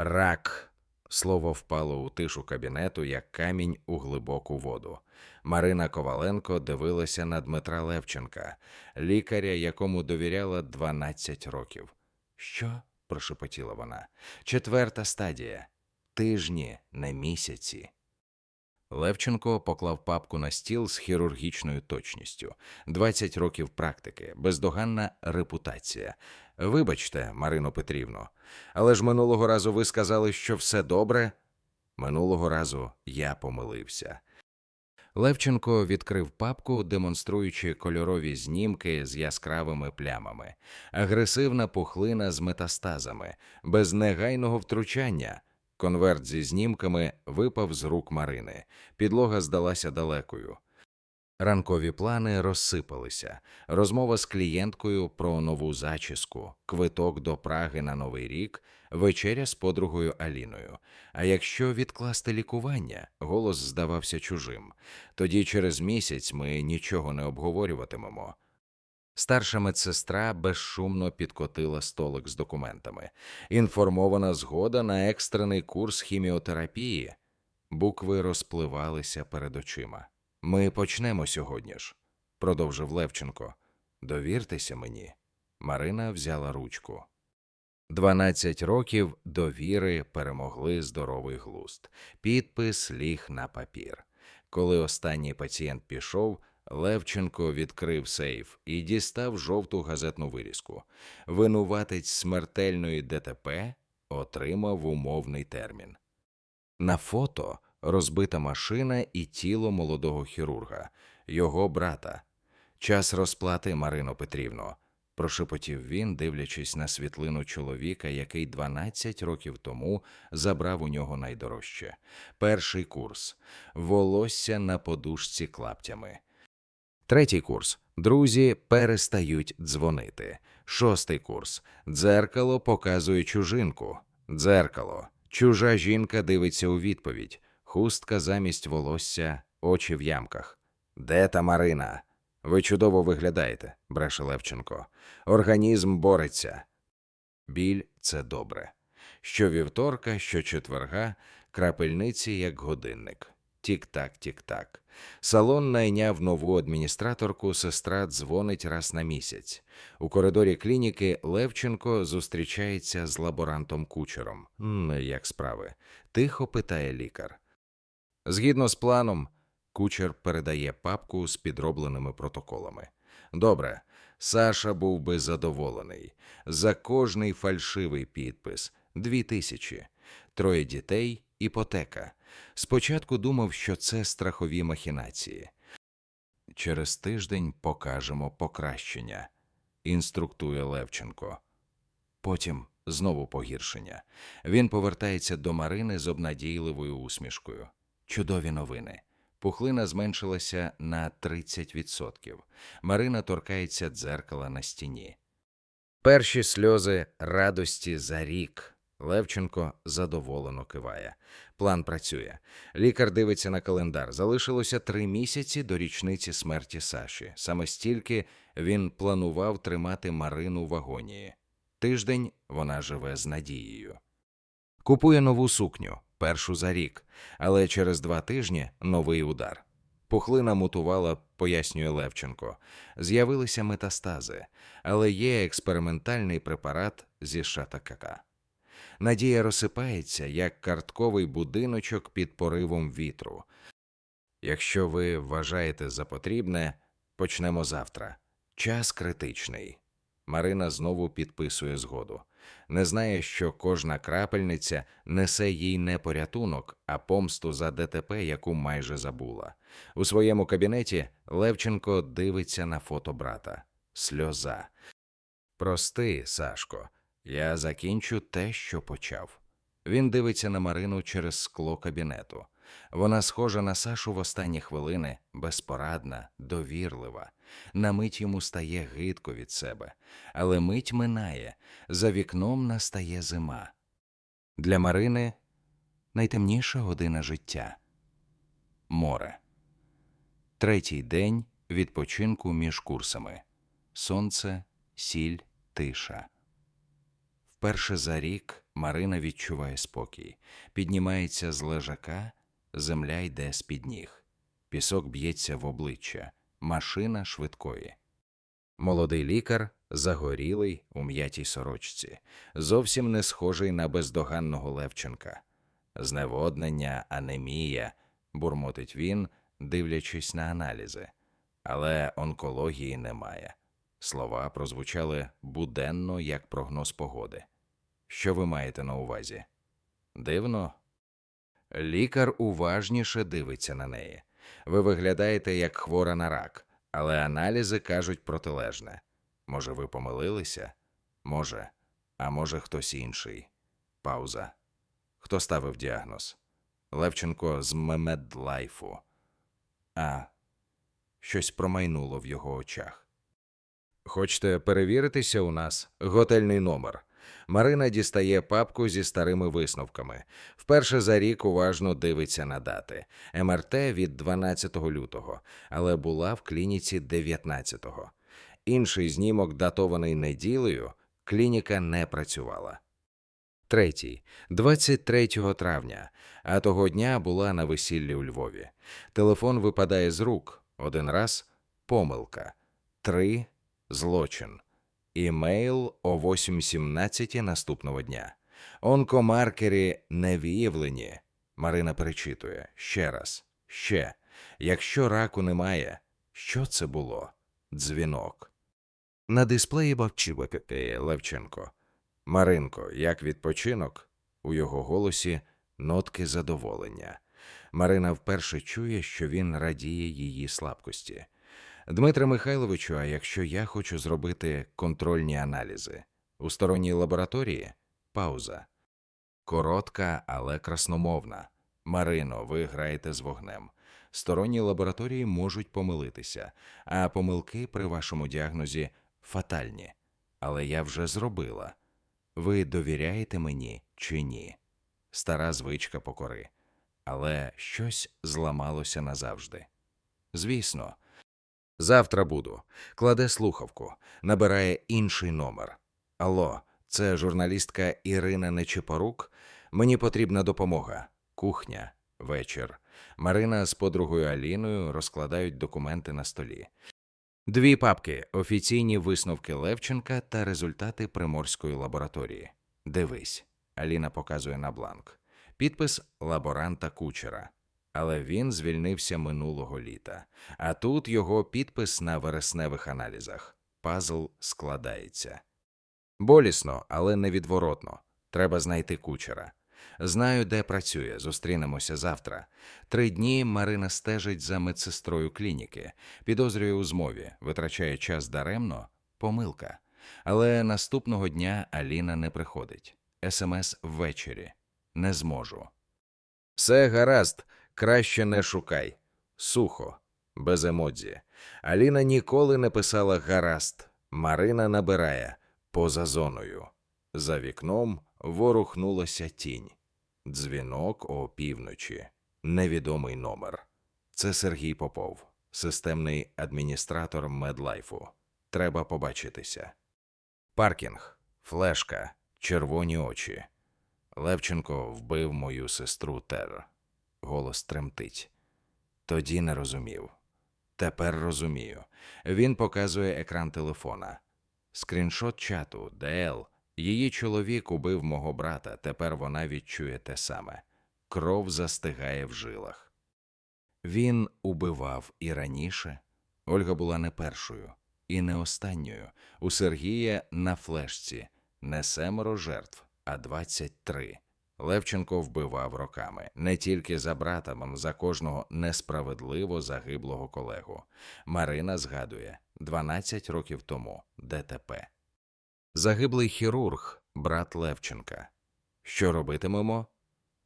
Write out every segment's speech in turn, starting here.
Рак. Слово впало у тишу кабінету, як камінь у глибоку воду. Марина Коваленко дивилася на Дмитра Левченка, лікаря, якому довіряла 12 років. Що? прошепотіла вона. Четверта стадія. Тижні, не місяці. Левченко поклав папку на стіл з хірургічною точністю. 20 років практики, бездоганна репутація. Вибачте, Марино Петрівно, але ж минулого разу ви сказали, що все добре. Минулого разу я помилився. Левченко відкрив папку, демонструючи кольорові знімки з яскравими плямами, агресивна пухлина з метастазами, без негайного втручання. Конверт зі знімками випав з рук Марини. Підлога здалася далекою. Ранкові плани розсипалися. Розмова з клієнткою про нову зачіску, квиток до Праги на Новий рік, вечеря з подругою Аліною. А якщо відкласти лікування, голос здавався чужим. Тоді через місяць ми нічого не обговорюватимемо. Старша медсестра безшумно підкотила столик з документами. Інформована згода на екстрений курс хіміотерапії. Букви розпливалися перед очима. Ми почнемо сьогодні ж, продовжив Левченко. Довіртеся мені. Марина взяла ручку. Дванадцять років довіри перемогли здоровий глузд. Підпис ліг на папір. Коли останній пацієнт пішов, Левченко відкрив сейф і дістав жовту газетну вирізку. Винуватець смертельної ДТП отримав умовний термін. На фото розбита машина і тіло молодого хірурга, його брата. Час розплати, Марино Петрівно, прошепотів він, дивлячись на світлину чоловіка, який 12 років тому забрав у нього найдорожче. Перший курс волосся на подушці клаптями. Третій курс друзі перестають дзвонити. Шостий курс дзеркало показує чужинку. Дзеркало. Чужа жінка дивиться у відповідь. Хустка замість волосся, очі в ямках. Де та Марина? Ви чудово виглядаєте, бреше Левченко. Організм бореться. Біль це добре. Що вівторка, що четверга, крапельниці як годинник. Тік-так, тік-так. Салон найняв нову адміністраторку, сестра дзвонить раз на місяць. У коридорі клініки Левченко зустрічається з лаборантом кучером. Як справи? Тихо питає лікар. Згідно з планом, кучер передає папку з підробленими протоколами. Добре, Саша був би задоволений. За кожний фальшивий підпис дві тисячі, троє дітей, іпотека. Спочатку думав, що це страхові махінації. Через тиждень покажемо покращення, інструктує Левченко. Потім знову погіршення. Він повертається до Марини з обнадійливою усмішкою. Чудові новини. Пухлина зменшилася на 30%. Марина торкається дзеркала на стіні. Перші сльози радості за рік. Левченко задоволено киває. План працює. Лікар дивиться на календар. Залишилося три місяці до річниці смерті Саші. Саме стільки він планував тримати Марину в агонії. Тиждень вона живе з надією. Купує нову сукню, першу за рік, але через два тижні новий удар. Пухлина мутувала, пояснює Левченко. З'явилися метастази, але є експериментальний препарат зі шатакака. Надія розсипається, як картковий будиночок під поривом вітру. Якщо ви вважаєте за потрібне, почнемо завтра. Час критичний. Марина знову підписує згоду. Не знає, що кожна крапельниця несе їй не порятунок, а помсту за ДТП, яку майже забула. У своєму кабінеті Левченко дивиться на фото брата. Сльоза. Прости, Сашко, я закінчу те, що почав. Він дивиться на Марину через скло кабінету. Вона схожа на Сашу в останні хвилини, безпорадна, довірлива. На мить йому стає гидко від себе, але мить минає, за вікном настає зима. Для Марини найтемніша година життя море. Третій день відпочинку між курсами. Сонце, сіль, тиша. Вперше за рік Марина відчуває спокій, піднімається з лежака, земля йде з-під ніг. Пісок б'ється в обличчя, машина швидкої. Молодий лікар, загорілий у м'ятій сорочці, зовсім не схожий на бездоганного Левченка. Зневоднення, анемія, бурмотить він, дивлячись на аналізи. Але онкології немає. Слова прозвучали буденно, як прогноз погоди. Що ви маєте на увазі? Дивно. Лікар уважніше дивиться на неї. Ви виглядаєте як хвора на рак, але аналізи кажуть протилежне. Може, ви помилилися? Може, а може, хтось інший. Пауза. Хто ставив діагноз? Левченко з Мемедлайфу. А, щось промайнуло в його очах. Хочете перевіритися у нас? Готельний номер. Марина дістає папку зі старими висновками. Вперше за рік уважно дивиться на дати. МРТ від 12 лютого, але була в клініці 19-го. Інший знімок, датований неділею, клініка не працювала. Третій, 23 травня, а того дня була на весіллі у Львові. Телефон випадає з рук. Один раз помилка. Три злочин. Імейл о 8.17 наступного дня. Онкомаркері не виявлені. Марина перечитує ще раз, ще. Якщо раку немає, що це було? Дзвінок. На дисплеї бавчив Левченко. Маринко, як відпочинок? У його голосі нотки задоволення. Марина вперше чує, що він радіє її слабкості. Дмитре Михайловичу, а якщо я хочу зробити контрольні аналізи у сторонній лабораторії? Пауза. Коротка, але красномовна. Марино, ви граєте з вогнем. Сторонні лабораторії можуть помилитися, а помилки при вашому діагнозі фатальні. Але я вже зробила. Ви довіряєте мені чи ні? Стара звичка покори. Але щось зламалося назавжди. Звісно. Завтра буду. Кладе слухавку, набирає інший номер. Алло, це журналістка Ірина Нечипорук. Мені потрібна допомога. Кухня, вечір. Марина з подругою Аліною розкладають документи на столі. Дві папки: офіційні висновки Левченка та результати приморської лабораторії. Дивись. Аліна показує на бланк. Підпис лаборанта кучера. Але він звільнився минулого літа. А тут його підпис на вересневих аналізах. Пазл складається. Болісно, але невідворотно. Треба знайти кучера. Знаю, де працює. Зустрінемося завтра. Три дні Марина стежить за медсестрою клініки, підозрює у змові, витрачає час даремно, помилка. Але наступного дня Аліна не приходить. СМС ввечері. Не зможу. Все гаразд, краще не шукай. Сухо, без емодзі. Аліна ніколи не писала гаразд. Марина набирає поза зоною. За вікном ворухнулася тінь. Дзвінок о півночі. Невідомий номер. Це Сергій Попов, системний адміністратор Медлайфу. Треба побачитися. Паркінг, флешка, червоні очі. Левченко вбив мою сестру Тер. Голос тремтить. Тоді не розумів. Тепер розумію. Він показує екран телефона. Скріншот чату, ДЛ. Її чоловік убив мого брата, тепер вона відчує те саме. Кров застигає в жилах. Він убивав і раніше. Ольга була не першою і не останньою. У Сергія на флешці не семеро жертв, а двадцять три. Левченко вбивав роками не тільки за братом, за кожного несправедливо загиблого колегу. Марина згадує 12 років тому ДТП. Загиблий хірург, брат Левченка. Що робитимемо?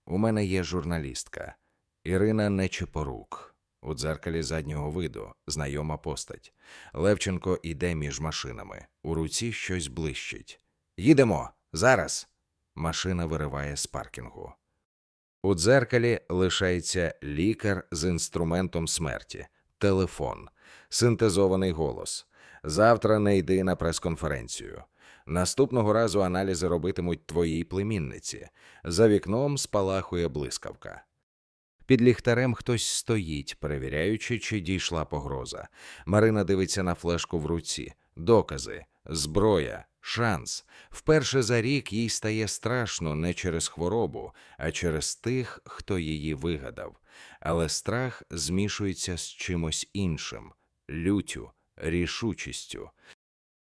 У мене є журналістка Ірина Нечепорук. У дзеркалі заднього виду знайома постать. Левченко іде між машинами. У руці щось блищить. Їдемо зараз. Машина вириває з паркінгу. У дзеркалі лишається лікар з інструментом смерті, телефон, синтезований голос. Завтра не йди на прес-конференцію. Наступного разу аналізи робитимуть твоїй племінниці. За вікном спалахує блискавка. Під ліхтарем хтось стоїть, перевіряючи, чи дійшла погроза. Марина дивиться на флешку в руці. Докази, зброя, шанс. Вперше за рік їй стає страшно не через хворобу, а через тих, хто її вигадав. Але страх змішується з чимось іншим лютю, рішучістю.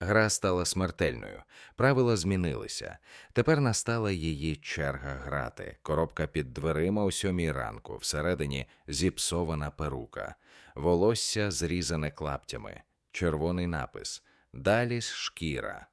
Гра стала смертельною, правила змінилися. Тепер настала її черга грати. Коробка під дверима о сьомій ранку, всередині зіпсована перука, волосся зрізане клаптями, червоний напис, далі шкіра.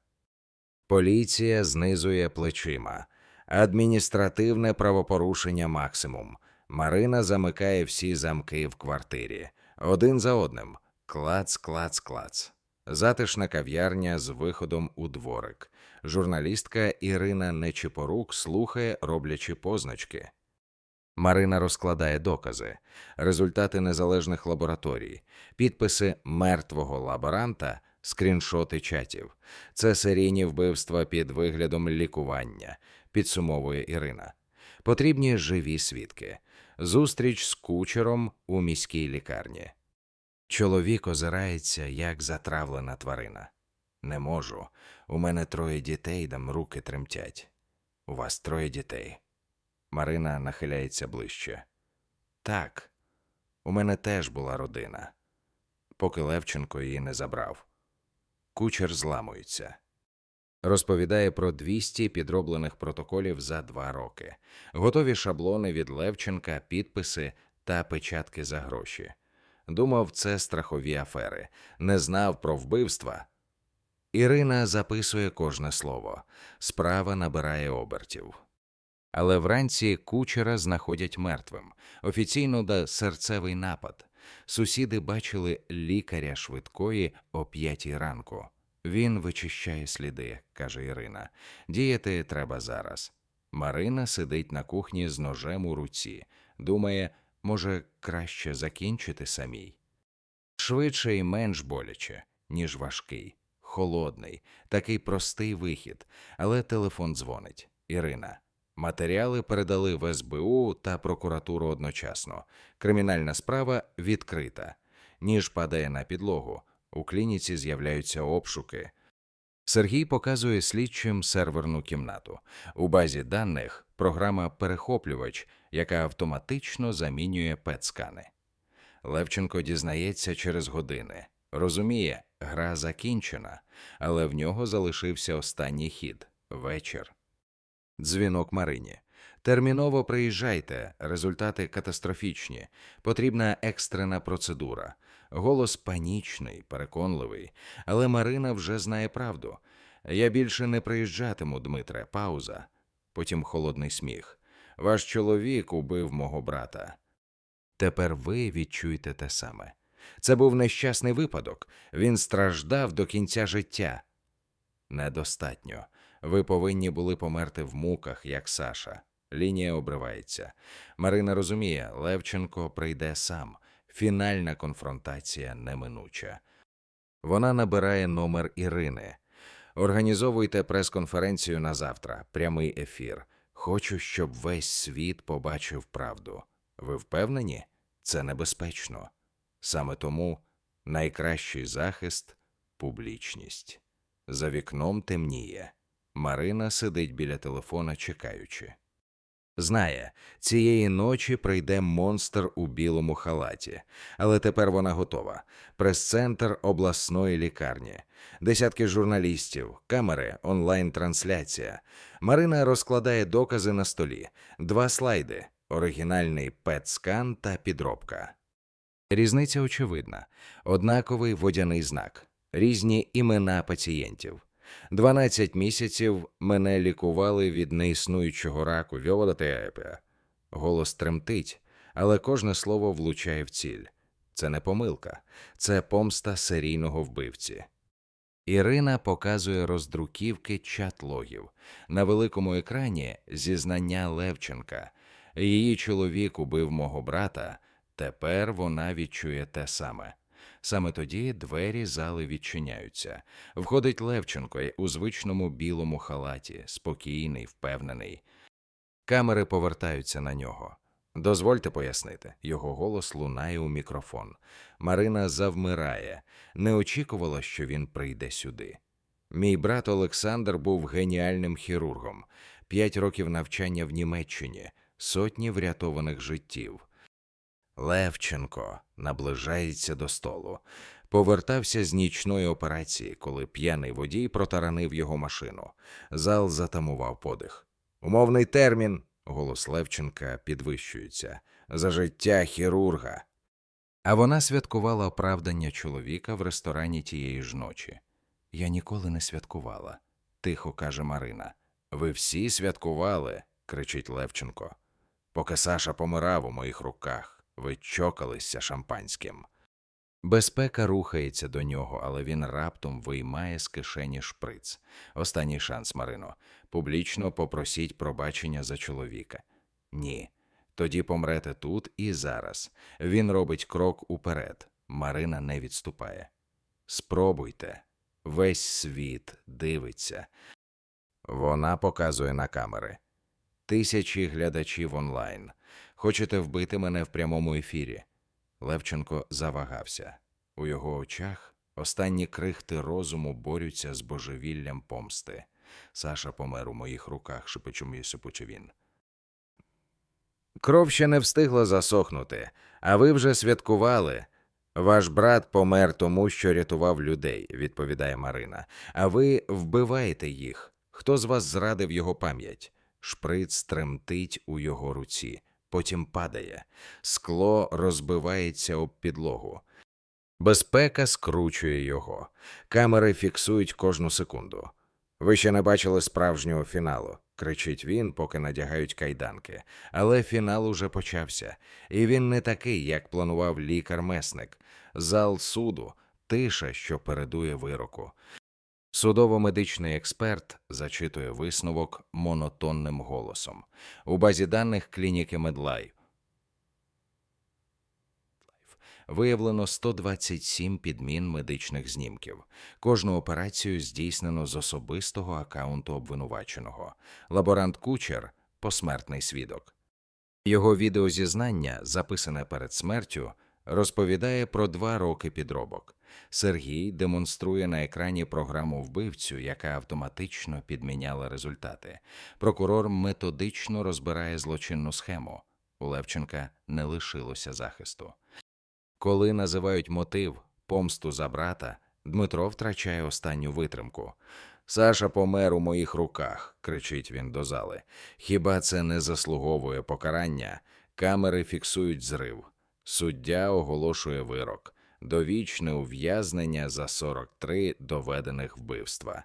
Поліція знизує плечима. Адміністративне правопорушення максимум. Марина замикає всі замки в квартирі. Один за одним. Клац, клац, клац. Затишна кав'ярня з виходом у дворик. Журналістка Ірина Нечипорук слухає, роблячи позначки. Марина розкладає докази, результати незалежних лабораторій, підписи мертвого лаборанта, скріншоти чатів. Це серійні вбивства під виглядом лікування, підсумовує Ірина. Потрібні живі свідки. Зустріч з кучером у міській лікарні. Чоловік озирається, як затравлена тварина. Не можу. У мене троє дітей, дам руки тремтять. У вас троє дітей. Марина нахиляється ближче. Так, у мене теж була родина, поки Левченко її не забрав. Кучер зламується. Розповідає про 200 підроблених протоколів за два роки, готові шаблони від Левченка, підписи та печатки за гроші. Думав, це страхові афери, не знав про вбивства. Ірина записує кожне слово. Справа набирає обертів. Але вранці кучера знаходять мертвим. Офіційно да серцевий напад. Сусіди бачили лікаря швидкої о п'ятій ранку. Він вичищає сліди, каже Ірина. Діяти треба зараз. Марина сидить на кухні з ножем у руці. Думає, може, краще закінчити самій. Швидше і менш боляче, ніж важкий, холодний, такий простий вихід, але телефон дзвонить. Ірина. Матеріали передали в СБУ та прокуратуру одночасно. Кримінальна справа відкрита. Ніж падає на підлогу. У клініці з'являються обшуки. Сергій показує слідчим серверну кімнату. У базі даних програма перехоплювач, яка автоматично замінює пет-скани. Левченко дізнається через години. Розуміє, гра закінчена, але в нього залишився останній хід вечір. Дзвінок Марині. Терміново приїжджайте, результати катастрофічні. Потрібна екстрена процедура. Голос панічний, переконливий, але Марина вже знає правду. Я більше не приїжджатиму, Дмитре, пауза. Потім холодний сміх. Ваш чоловік убив мого брата. Тепер ви відчуєте те саме. Це був нещасний випадок. Він страждав до кінця життя. Недостатньо. Ви повинні були померти в муках, як Саша. Лінія обривається. Марина розуміє, Левченко прийде сам. Фінальна конфронтація неминуча. Вона набирає номер Ірини. Організовуйте прес-конференцію на завтра, прямий ефір. Хочу, щоб весь світ побачив правду. Ви впевнені? Це небезпечно. Саме тому найкращий захист публічність. За вікном темніє. Марина сидить біля телефона, чекаючи. Знає, цієї ночі прийде монстр у білому халаті, але тепер вона готова. Прес-центр обласної лікарні, десятки журналістів, камери, онлайн-трансляція. Марина розкладає докази на столі, два слайди, оригінальний пет-скан та підробка. Різниця очевидна: однаковий водяний знак, різні імена пацієнтів. 12 місяців мене лікували від неіснуючого раку віолотеепія. Голос тремтить, але кожне слово влучає в ціль. Це не помилка, це помста серійного вбивці. Ірина показує роздруківки чат-логів. На великому екрані зізнання Левченка. Її чоловік убив мого брата. Тепер вона відчує те саме. Саме тоді двері зали відчиняються. Входить Левченко у звичному білому халаті, спокійний, впевнений. Камери повертаються на нього. Дозвольте пояснити, його голос лунає у мікрофон. Марина завмирає, не очікувала, що він прийде сюди. Мій брат Олександр був геніальним хірургом, п'ять років навчання в Німеччині, сотні врятованих життів. Левченко наближається до столу. Повертався з нічної операції, коли п'яний водій протаранив його машину. Зал затамував подих. Умовний термін. Голос Левченка підвищується за життя хірурга. А вона святкувала оправдання чоловіка в ресторані тієї ж ночі. Я ніколи не святкувала, тихо каже Марина. Ви всі святкували, кричить Левченко. Поки Саша помирав у моїх руках, ви чокалися шампанським. Безпека рухається до нього, але він раптом виймає з кишені шприц. Останній шанс, Марино. Публічно попросіть пробачення за чоловіка. Ні. Тоді помрете тут і зараз. Він робить крок уперед. Марина не відступає. Спробуйте. Весь світ дивиться. Вона показує на камери. Тисячі глядачів онлайн. Хочете вбити мене в прямому ефірі? Левченко завагався. У його очах останні крихти розуму борються з божевіллям помсти. Саша помер у моїх руках, шепочумі сипучи він. Кров ще не встигла засохнути, а ви вже святкували. Ваш брат помер тому, що рятував людей, відповідає Марина. А ви вбиваєте їх. Хто з вас зрадив його пам'ять? Шприц тремтить у його руці, потім падає. Скло розбивається об підлогу. Безпека скручує його. Камери фіксують кожну секунду. Ви ще не бачили справжнього фіналу, кричить він, поки надягають кайданки. Але фінал уже почався, і він не такий, як планував лікар-месник. Зал суду, тиша, що передує вироку. Судово-медичний експерт зачитує висновок монотонним голосом. У базі даних клініки Медлай виявлено 127 підмін медичних знімків. Кожну операцію здійснено з особистого акаунту обвинуваченого. Лаборант Кучер посмертний свідок. Його відеозізнання, записане перед смертю, розповідає про два роки підробок. Сергій демонструє на екрані програму вбивцю, яка автоматично підміняла результати. Прокурор методично розбирає злочинну схему. У Левченка не лишилося захисту. Коли називають мотив помсту за брата, Дмитро втрачає останню витримку. Саша помер у моїх руках, кричить він до зали. Хіба це не заслуговує покарання? Камери фіксують зрив. Суддя оголошує вирок довічне ув'язнення за 43 доведених вбивства.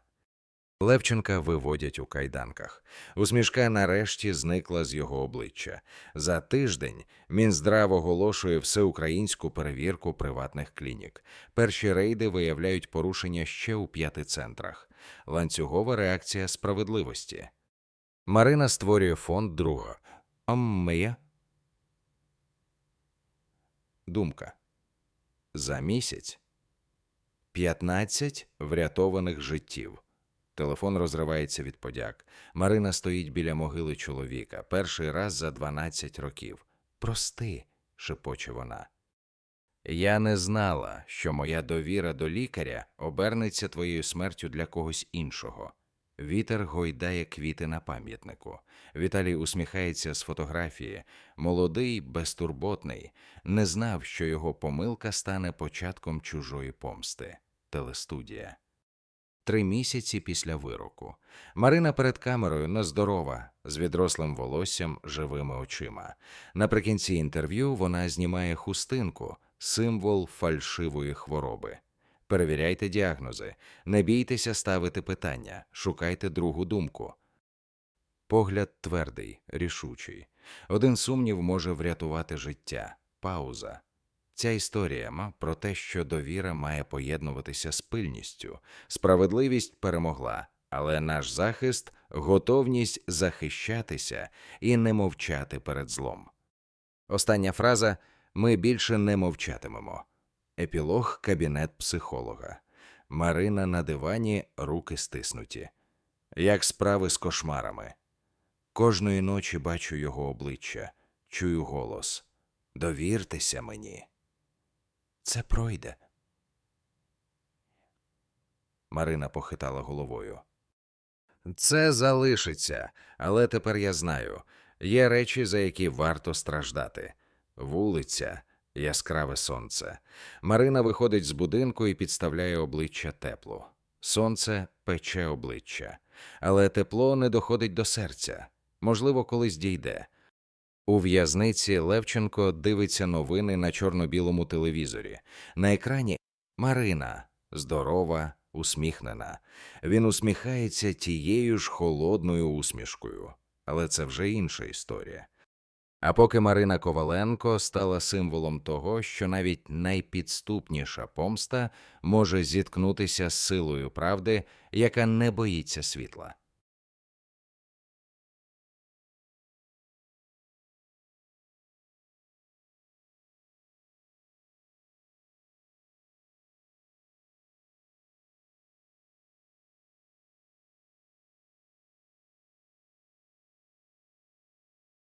Левченка виводять у кайданках. Усмішка нарешті зникла з його обличчя. За тиждень Мінздрав оголошує всеукраїнську перевірку приватних клінік. Перші рейди виявляють порушення ще у п'яти центрах. Ланцюгова реакція справедливості. Марина створює фонд друга. Оммея. Думка. За місяць 15 врятованих життів. Телефон розривається від подяк. Марина стоїть біля могили чоловіка перший раз за 12 років. Прости, шепоче вона. Я не знала, що моя довіра до лікаря обернеться твоєю смертю для когось іншого. Вітер гойдає квіти на пам'ятнику. Віталій усміхається з фотографії. Молодий, безтурботний, не знав, що його помилка стане початком чужої помсти. Телестудія. Три місяці після вироку. Марина перед камерою нездорова, з відрослим волоссям, живими очима. Наприкінці інтерв'ю вона знімає хустинку, символ фальшивої хвороби. Перевіряйте діагнози, не бійтеся ставити питання, шукайте другу думку. Погляд твердий, рішучий. Один сумнів може врятувати життя. Пауза. Ця історія ма про те, що довіра має поєднуватися з пильністю. Справедливість перемогла, але наш захист готовність захищатися і не мовчати перед злом. Остання фраза ми більше не мовчатимемо. Епілог кабінет психолога. Марина на дивані, руки стиснуті. Як справи з кошмарами. Кожної ночі бачу його обличчя, чую голос. Довіртеся мені. Це пройде. Марина похитала головою. Це залишиться, але тепер я знаю. Є речі, за які варто страждати. Вулиця, яскраве сонце. Марина виходить з будинку і підставляє обличчя теплу. Сонце пече обличчя, але тепло не доходить до серця. Можливо, колись дійде. У в'язниці Левченко дивиться новини на чорно-білому телевізорі. На екрані Марина здорова, усміхнена. Він усміхається тією ж холодною усмішкою, але це вже інша історія. А поки Марина Коваленко стала символом того, що навіть найпідступніша помста може зіткнутися з силою правди, яка не боїться світла.